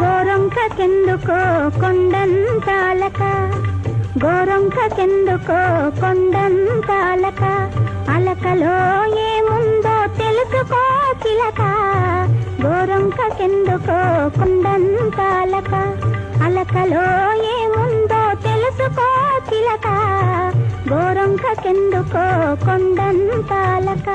గోరొంకకెందుకో కొండంతాలక గోరొంకకెందుకో కొండంతాలక అలకలో ఏముందో తెలుసుకో చిలక. గోరొంకకెందుకో కొండంతాలక అలకలో ఏముందో తెలుసుకో చిలక గోరొంకకెందుకో కొండంతాలక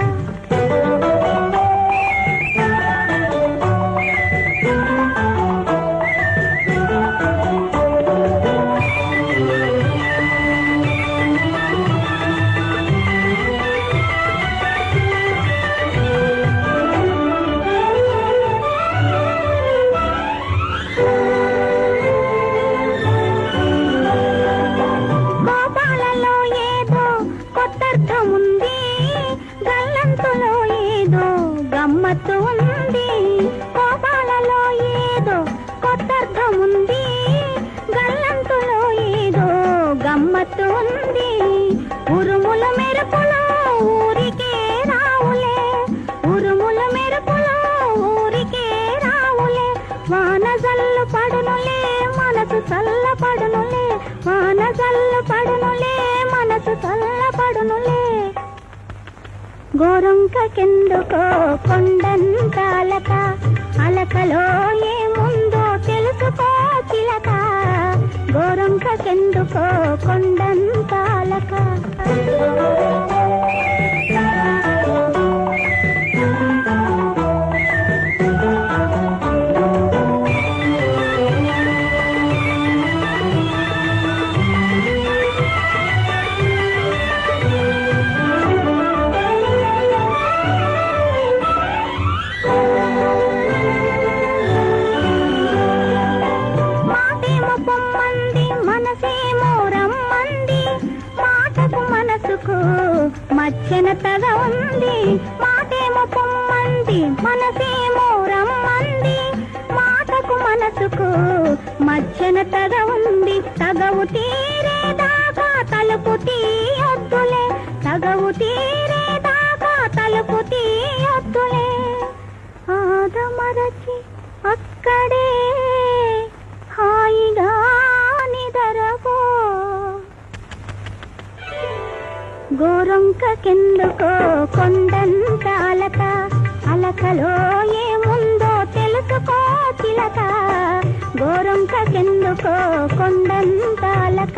ఉంది. గల్లంతులో ఏదో గమ్మత్తు ఉంది. కోపాలలో ఏదో కొత్తర్థం ఉంది. గల్లంతులో ఏదో గమ్మత్తు ఉంది. ఉరుముల మెరుపులో ఊరికే రావులే. ఉరుముల మెరుపులో ఊరికే రావులే. వాన జల్లు పడునులే మనసు చల్ల పడునులే వాన జల్లు పడునులే గోరంకకెందుకో కొండంతాలక అలకలో ఏముందో తెలుసుకో చిలక గోరంకకెందుకో కొండంతాలక మనసుకు మచ్చన తద ఉంది మాటేమో పొమ్మంది మనసేమో రమ్మంది. మాటకు మనసుకు మచ్చన తద ఉంది తగవు తీరేదాకా తలుపు తీయొద్దులే. తగవు తీరేదాకా తలుపు తీయొద్దులే. ఆదమరచి గోరొంకకెందుకో కొండంత అలక అలకలో ఏముందో తెలుసుకో చిలక గోరొంకకెందుకో కొండంత అలక